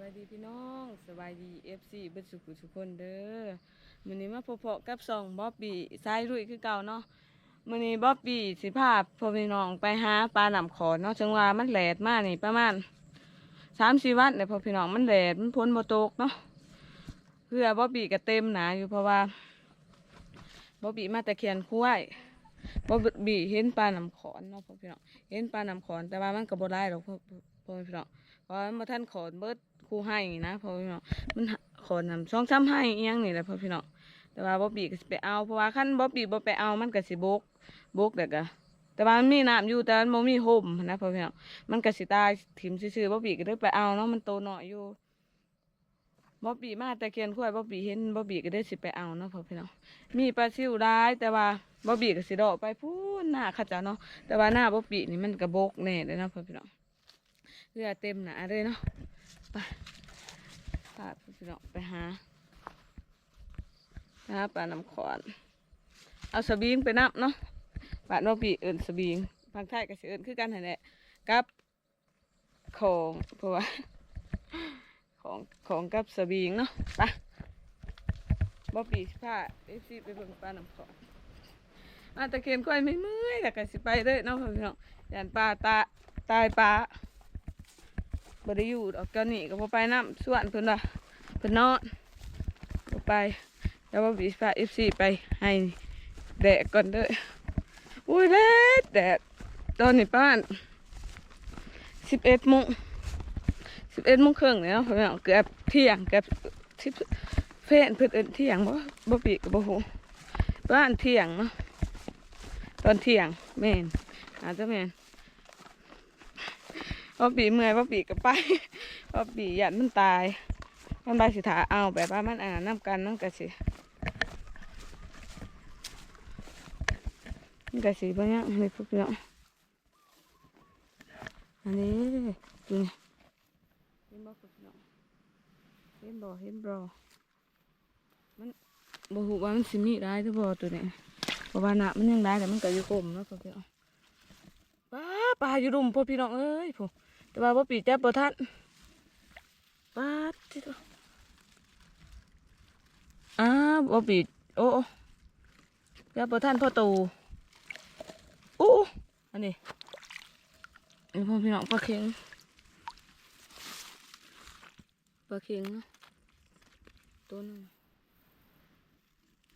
บายดีพี่น้องสบายดีเอฟซีเบิดสุขุทุกคนเด้อมื้อนี้มาพบกับสองบ๊อบบี้สายรุ่ยคือเก่าเนาะมื้อนี้บ๊อบบี้สิพาพ่อพี่น้องไปหาปลาหนำขอนเนาะจังว่ามันแหลดมานี่ประมาณ3-4วันเนี่ยพ่อพี่น้องมันแหลดมันพ้นบ่ตกเนาะเพื่อบ๊อบบี้ก็เต็มหนาอยู่เพราะว่าบ๊อบบี้มาแต่เขียนคุ้ยบ๊อบบี้เห็นปลาหนำขอนเนาะพ่อพี่น้องเห็นปลาหนำขอนแต่ว่ามันก็บ่ได้หรอกพ่อพี่น้องเพราะมันท่านขอนเบิด ครูให้นะเพราะพี่น้องมันขอนำช่องช้ำให้เอียงนี่แหละพ่อพี่น้องแต่ว่าบ๊อบบี้ก็สิไปเอาเพราะว่าคันบ๊อบบี้บ่ไปเอามันก็สิบกบกแต่ก็แต่ว่ามันมีน้ำอยู่แต่มันบ่มีห่มนะพ่อพี่น้องมันก็สิตายถิ่มซื่อๆบ๊อบบี้ก็ได้ไปเอาเนาะมันโตหน่อยอยู่บ๊อบบี้มาแต่เคียนข้ยบ๊อบบี้เห็นบ๊อบบี้ก็ได้สิไปเอาเนาะพ่อพี่น้องมีปลาซิวร้ายแต่ว่าบ๊อบบี้ก็สิดอกไปพูนหน้าขาเจ้าเนาะแต่ว่าหน้าบ๊อบบี้นี่มันก็บกแน่เลยเนาะพ่อพี่น้องเรือเต็มหนาเลยเนาะ ไปพาพี่น้องไปหาไปหาปลาน้ำขอน เอาสบิงไปนับเนาะปลาโนปีเอินสบิงบางไทยก็สิเอินคือกันนั่นแหละกับของเพราะว่าของของกับสบิงเนาะไปบ่ปีผ้าเอซีไปเบิ่งปลาน้ำขอนมาตะเคียนค่อยไม่เมื่อยแต่ก็สิไปเด้อเนาะพี่น้องยันปลาตาตายปลา บ่ได้อยู่ดอกเจ้านี่ก็บ่ไปน้ำส่วนเพิ่นว่าเพิ่นนอนไปแล้วว่าวิสา FC ไปให้แดดก่อนเด้ออุ้ยแดดแดดตอนนี้ป้าน11โมง11โมงครึ่งแล้วเพิ่นเอาเกือบเที่ยงเกือบ10เฟนเพิ่อนเที่ยงบ่บ่ปีกบ่ฮู้บ้านเที่ยงเนาะตอนเที่ยงแม่นอาจจะแม่น พอปีเมื่อยพอปีก็ไปพอปีหยัดมันตาย มันใบสิถาเอาแบบว่ามันอ่านน้ำกันนั่นก็สิมันก็สิบ่เนี้ยนี่พวกพี่น้องอันนี้ดูนี่เห็นบ่พวกพี่น้อเห็นบ่เห็นบ่มันบ่ฮู้ว่ามันสิมีได้หรือบ่ตัวนี้เพราะว่านะมันยังได้แต่มันก็อยู่กลมเนาะพวกพี่น้องป้าปลาอยู่รุมพวกพี่น้องเอ้ยพวก แต่ว่าบ่ปีจับบ่ทันปาดที่ตัวอ้าบ่ปีโอ้โอ้จับบ่ทันพ่อตูโอ้โอ้อันนี้นี่พ่อพี่น้องปลาเค็งปลาเค็งเนาะตัวหนึง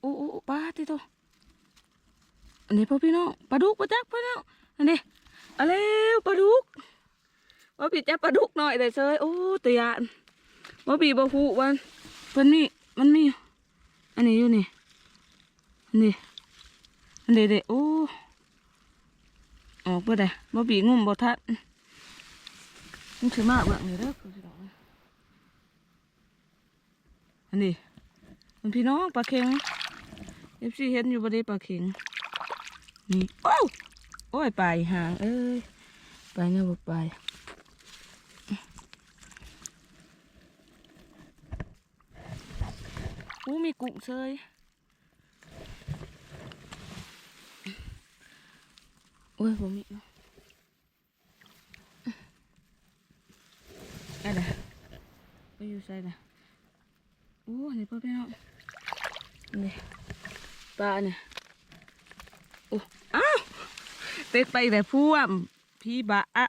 โอ้โอ้ปลาที่ตัวอันนี้พ่อพี่น้องปลาดุกปลาจักปลาเนาะอันนี้เอาเร็วปลาดุก ว่าปีจับปลาดุกหน่อยแต่เซยโอ้ตะยานว่าปีบะฮูวันเพิ่นมีมันมีอันนี้อยู่นี่นนี้อันเด็ดโอ้ออกไปได้บ่ปีงุ่มบ่ทัดมันถือมากแบบนี้เด้อพี่น้องอันนี้มันพี่น้องปลาเค็งเอฟซีเห็นอยู่บ่ได้ปลาเค็งนี่โอ้โอ้ยไปหางเอ้ยไปเนี่ยบ่ไป อู้มีกุ้งเซยโอ้ยผมมีเนาะอะไรไปอยู่ใส่ละโอ้นี่พ่อพี่น้องนี่ปลาเนี่ยโอ้อ้าวเต็ดไปแต่พ่วมพี่บะอะ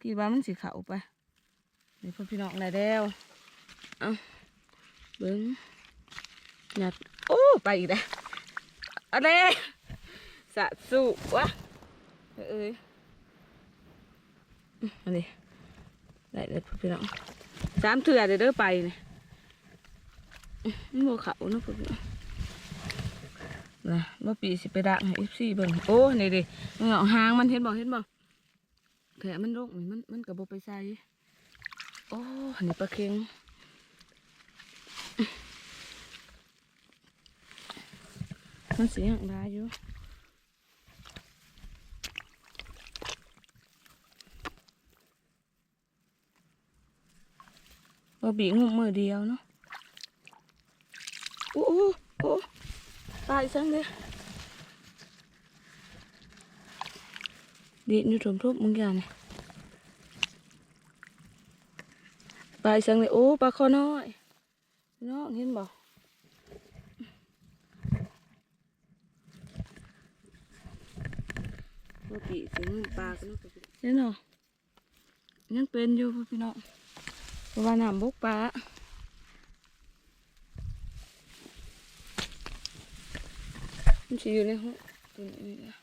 พี่บะมันสีขาวไปนี่พ่อพี่น้องอะไรแล้วเอ้าเบิ้ง หนักโอ้ไปอีกแล้วอะไรสะสู้วะเอ้ยอันนี้ได้เลยพี่น้องสามเถื่อเดี๋ยวเด้อไปเนี่ยมันโมเขาเนาะพี่น้องนะเมื่อปีสิไปดักให้เอฟซีเบิ่งโอ้นี่ดิมันเอาหางมันเห็นบ่เห็นบ่แขนมันโรคนี่มันมันกระโบไปใส่โอ้นนี้ปลาเค็ง มันเสียงได้อยู่ว่าบีงุมมือเดียวเนาะโอ้โหโอ้ตายซังเลยดีนี่ถมทุบมึงอย่างนี่ปลาสังเลยโอ้ปลาคอน้อยน้องเห็นบ่ปก ติถึงปลาก็ต้องเห็นเหรอยังเป็นอยู่พี่น้องเพราะว่าน้ำบกปลามันจะอยู่ในห้องตัวนี้นะ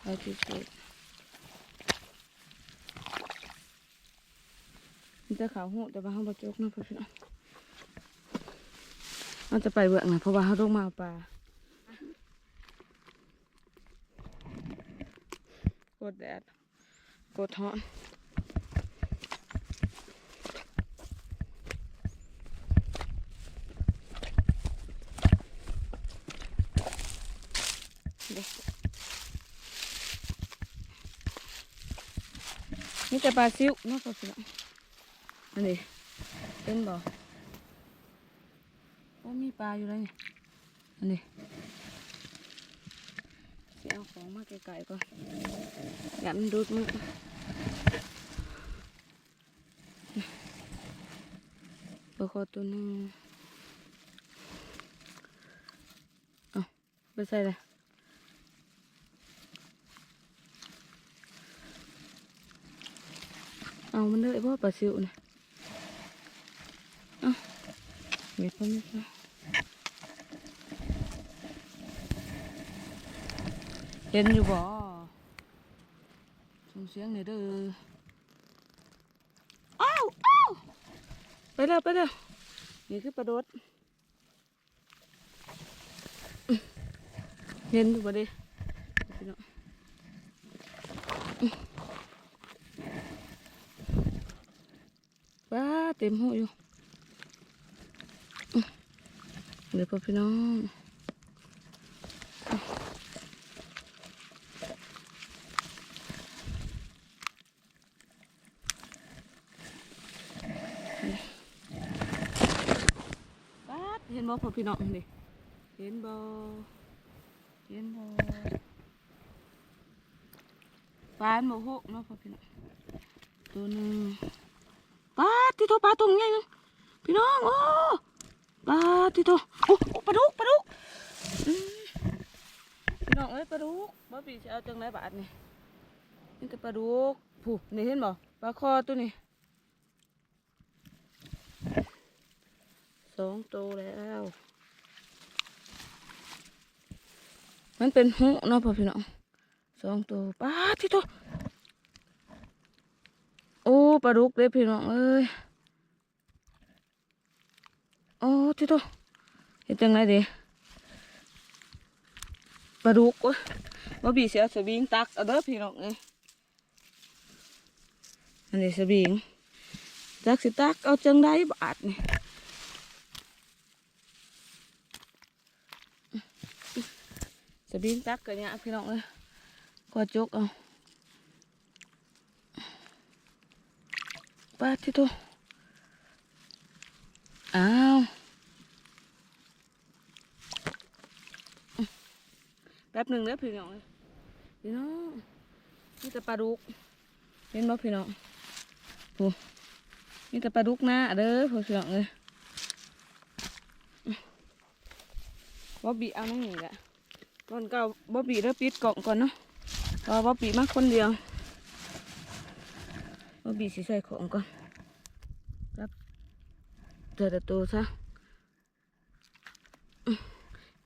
เอาที่สุดมันจะขาวหูแต่ว่าเขาบระจกนะพี่น้องเราจะไปเบื่อหน่อยเพราะว่าเขาต้องมาปลา ดแดดกดฮ้อนนี่จะปลาซิวเนาะพ่อพี่น้องอันนี้เป็นบ่โอ้มีปลาอยู่แล้วนี่อันนี้ เอาของมาไกลๆก่อนอย่ามันดูดมือปลาคอตัวนึงเอาไปใส่เลยเอามันเลยเพราะปลาซิวนะเอาเม็ดพ่อเม็ดพ่อเห็นอยู่บ่ส่งเสียงหน่อยเด้ออ้าวอ้าวไปแล้วไปแล้วนี่คือปลาโดดเห็นอยู่บ่เด้พี่น้องป้าเต็มหูอยู่อื้อเดี๋ยวพ่อพี่น้อง เห็นบ่พ่อพี่น้องนี่เห็นบ่เห็นบ่ปลาหมูหกเนาะพ่อพี่น้องตัวหนึ่งปลาที่โตปลาตัวใหญ่นึงพี่น้องโอ้ปลาที่โตโอ้โอ้ปลาดุกปลาดุกพี่น้องเอ้ยปลาดุกบ่ปีจะเอาจังไรบาทนี่นี่แต่ปลาดุกผู้นี่เห็นบ่ปลาคอตัวนี้ สองตัวแล้ว มันเป็นหูเนาะพ่อพี่น้องสองตัวปลาที่โตโอ้ปลาดุกเด้พี่น้องเอ้ยโอ้ที่โตเห็นจังไรด้ปลาดุกวะว่าบีเสียสวิงตักเอาเด้อพี่น้องเอ้ยอันนี้สวิงตักสิตักเอาจังได้บาทนี่ สวิงตักกันเนี่ยพี่น้องเอ้ยก็จกเอาปาที่ตัวอ้าวแป๊บหนึ่งเด้อพี่น้องเอ้ยพี่น้องนี่แต่ปลาดุกเห็นบ่พี่น้องโอ้นี่แต่ปลาดุกนะเด้อพี่น้องเอ้ยบ๊อบบีเอานั่งนี่แหละ ก่อนเก่าบ๊อบบี้เด้อปิดกล่องก่อนเนาะเพราะบ๊อบบี้มาคนเดียวว่าบีสิใส่ของก่อนรับเจอแต่ตัวซะ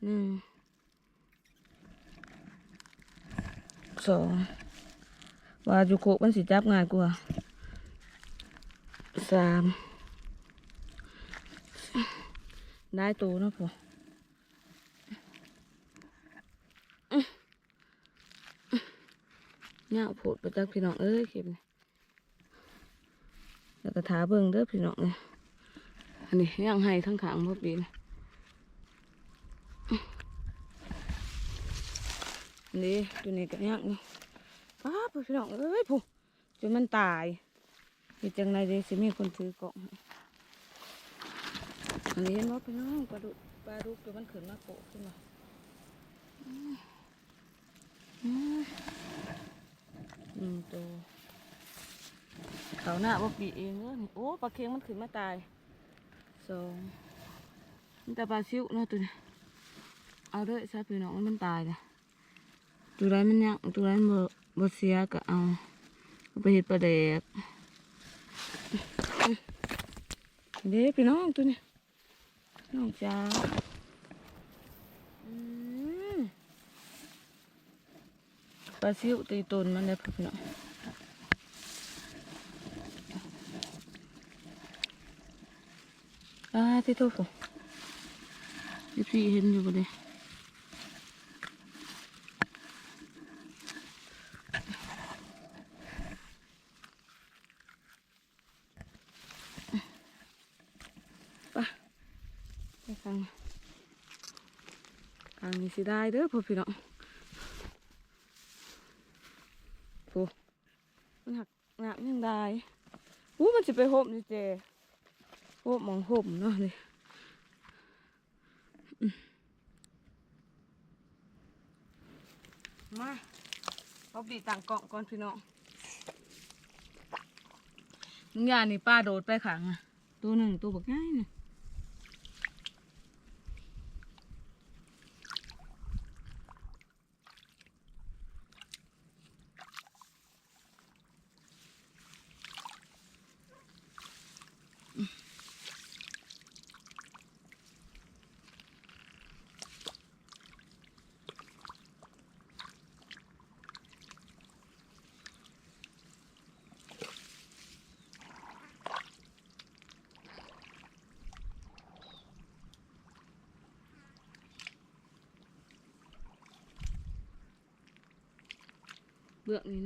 หนึ่งสองว่าจุโกมันสิจับง่ายกว่าสามได้ตัวนะพออื้อ เงาโผดประจักพี่น้องเอ้ยเข็มนี่แล้วก็ถาเบิ่งเด้อพี่น้องเลยอันนี้ย่างให้ทั้งขางพอปีนะอันนี้ตัวนี้ก็ย่างอยู่ป้าพี่น้องเอ้ยผู้จนมันตายมีจังไรเดสิมีคนถือกล่องอันนี้เห็นว่าพี่น้องปลาดุปลาดุกตัวมันขึ้นมาโปะขึ้นมา หนึ่งตัวเขาหน้าบ่ปีเองเด้อะโอ้ปลาเค็งมันขึ้นมาตายสองมันแต่ปลาซิวเนาะตัวนี้เอาด้อซะพี่น้องมันตายเลยตัวไรมันยังตัวไรมันบ่บ่เสียก็เอาไปเฮ็ดปลาแดกเด้พี่น้องตัวนี้น้องจ้าอืม ปลาซิวตีตนมันเลยพี่น้องอ่าที่ทษผมยี่พี่เห็นอยู่บ่เด้ไปไปฟังทางนี้สิได้เด้อพ่อพี่น้องโอ้ มันหักหนักยังได้อู้มันสิไปโฮมนี่เจโอ้มองห่มเนาะนี่อืมาเอาดีต่างเกาะก่อนพี่น้องมึงยานี่ป้าโดดไปขังอะตัวหนึ่งตัวบักง่ายเนี่น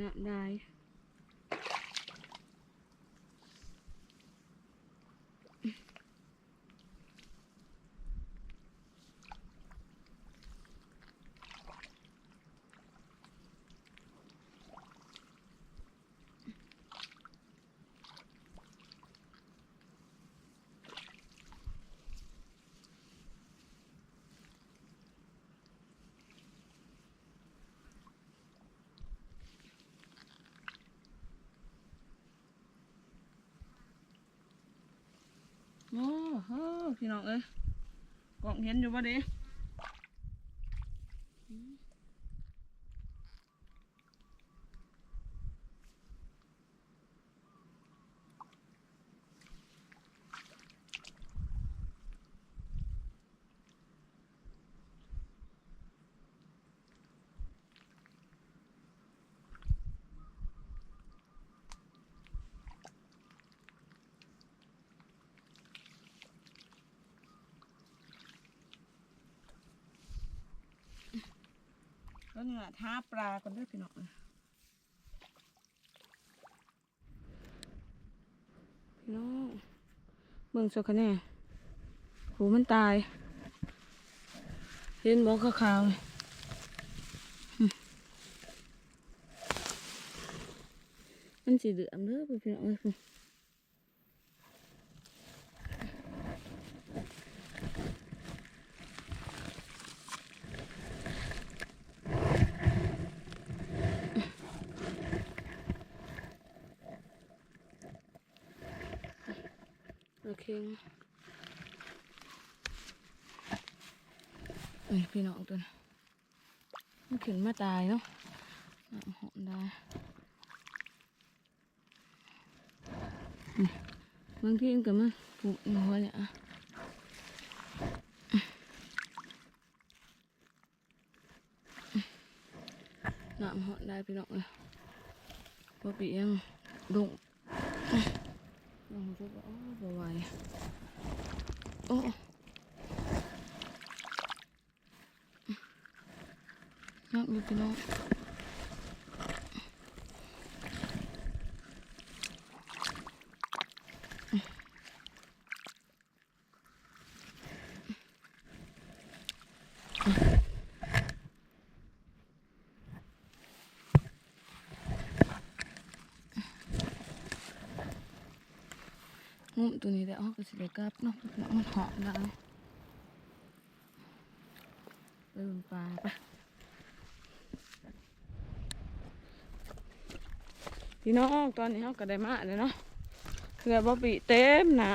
ะได้โอ้โห พี่น้องเอ้ยกล่องเห็นอยู่บ่เด้ แล้วเนี่ล่ะท้าปลากันเด้วยพี่น้องเอ้ยพี่น้องเบิ่งสกคะแน่โหมันตาย เห็นบอกขาวเลยมันสีเหลืองเด้อพี่น้องเอ้ย โอเคเอ้ยพี่น้องตัวนี้มันขึ้นมาตายเนาะอะหอมได้บางทีมันก็มาปลูกหัวเนี่ยอะน้ำหอมได้พี่น้องเลยพอปียังดงลองดูว่า โอ้บ่ไหวโอ้นักอยู่พี่น้อ งงุ้มตัวนี้ได้ออกก็สิได้กลับเนาะมันหอมได้ไปเบิ่งปลาไปพี่น้องตอนนี้เขาก็ได้มาเลยเนาะเพื่อบ่ปีเต็มนะ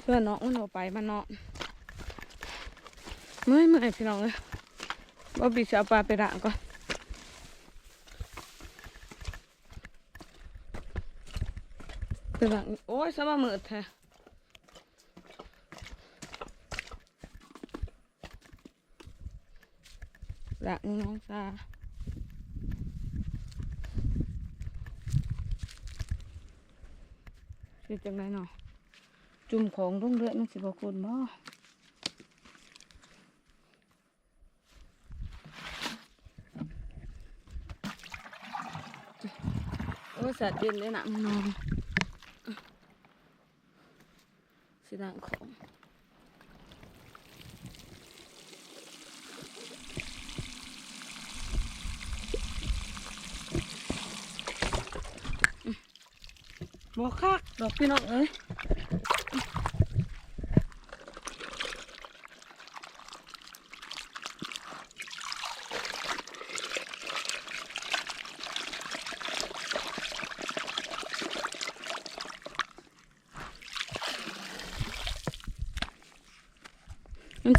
เพื่อน้องมันออกไปมันเนาะเมื่อยเมื่อยพี่น้องเลยบ่ปีจะเอาปลาไปด่างก่อน ไปด่างโอ้ยสมามืดแท้ด่างน้องซาสิจังไดเนาะจุ่มของลงเรื่อยมันสิบ่คุณบ่โอ้ยสัตว์เย็นเลยนะมึงนอน สิดังของบอกคักดอกพี่น้องเอ้ย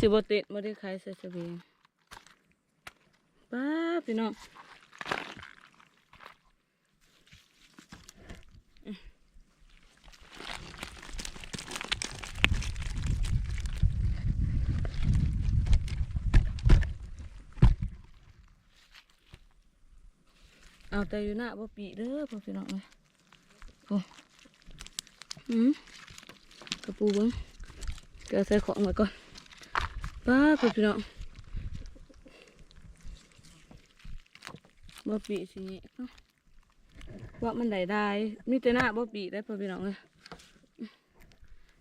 สิบติดบ่ได้ขายใส่เสบีป้าพี่น้องเอาแต่อยู่หน้าบ่ปีเด้อพ่อพี่น้องเลยโอ้หืมกระปูเบิ้งเกิดใส่ของไว้ก่อน ป้าคุณพี่น้องบ่ปีสิเนาะว่ามันได้ได้มีแต่หน้าบ่ปีได้พ่อพี่น้องเลย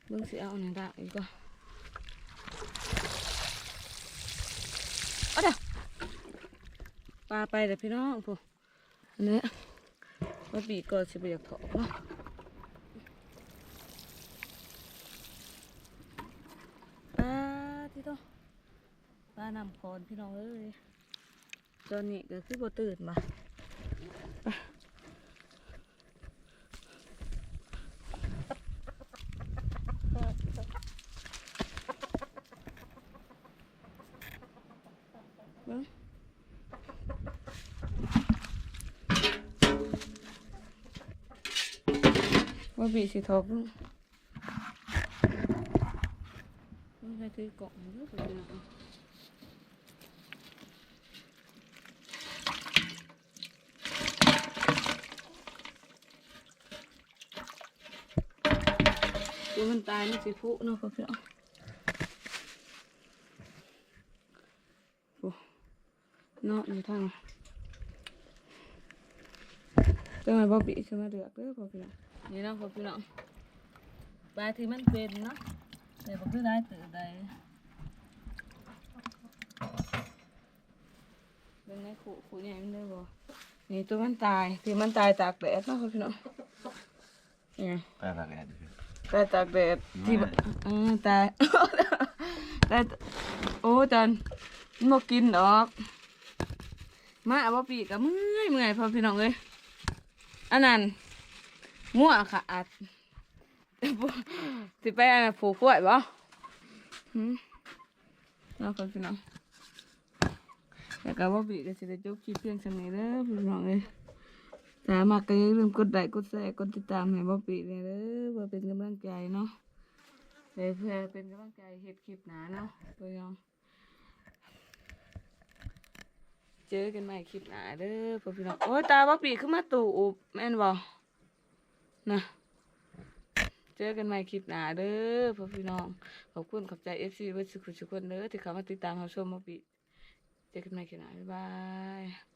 เบิ่งสิเอาอันไหนได้อีกก็เอาเด้อปลาไปเด้อพี่น้องผู้อันนี้บ่ปีก็สิบ่อยากถอกเนาะปลาที่ต้อง ป้านำคอนพี่น้องเอ้ยตอนนี้ก็คือบ่ตื่นมาว่าบีสิทอกลูกไม่ใช่ถือกล่องเด้อพี่น้องเดี๋ย ตายมันสิพุเนาะพ่อพี่น้องโอ้เนาะอยู่ทางจังไงบ่บีขึ้นมาเดือกเด้อพ่อพี่น้องนี่เนาะพ่อพี่น้องปลาที่มันเป็นเนาะแต่บ่คือได้ตื่นได้เป็นไงขู่ขู่ใหญ่มันได้บ่นี่ตัวมันตายที่มันตายตากแดดเนาะพ่อพี่น้องนี่ไงแปลว่า ไงดิตายตากแดดที่บ้านเออตายตายโอ้จันมันบ่กินดอก มาเอาบ่ปีกกับเมื่อยเมื่อยพอพี่น้องเอ้ยอันนั้นมั่วค่ะอัดสิไปอันนั้นผูกกล้วยบ่หืมเอาพอพี่น้องแล้วก็บ่ปีก็สิได้จบคลิปเพียงเท่านี้เด้อพี่น้องเอ้ย ถ้ามักก็อย่าลืมกดไลค์กดแชร์กดติดตามให้บ๊อบบี้เลยเด้อเพื่อเป็นกำลังใจเนาะเลยเพื่อเป็นกำลังใจเฮ็ดคลิปหนาเนาะเพื่อนเจอกันใหม่คลิปหนาเด้อพ่อพี่น้องโอ้ยตาบ๊อบบี้ขึ้นมาตู่อุบแม่นบ่นะเจอกันใหม่คลิปหน้าเด้อพ่อพี่น้อง ขอบคุณขอบใจ FC เบิดสุขทุกคนเด้อที่เข้ามาติดตามรับชมบ๊อบปีเจอกันใหม่คลิปหน้าบ๊ายบาย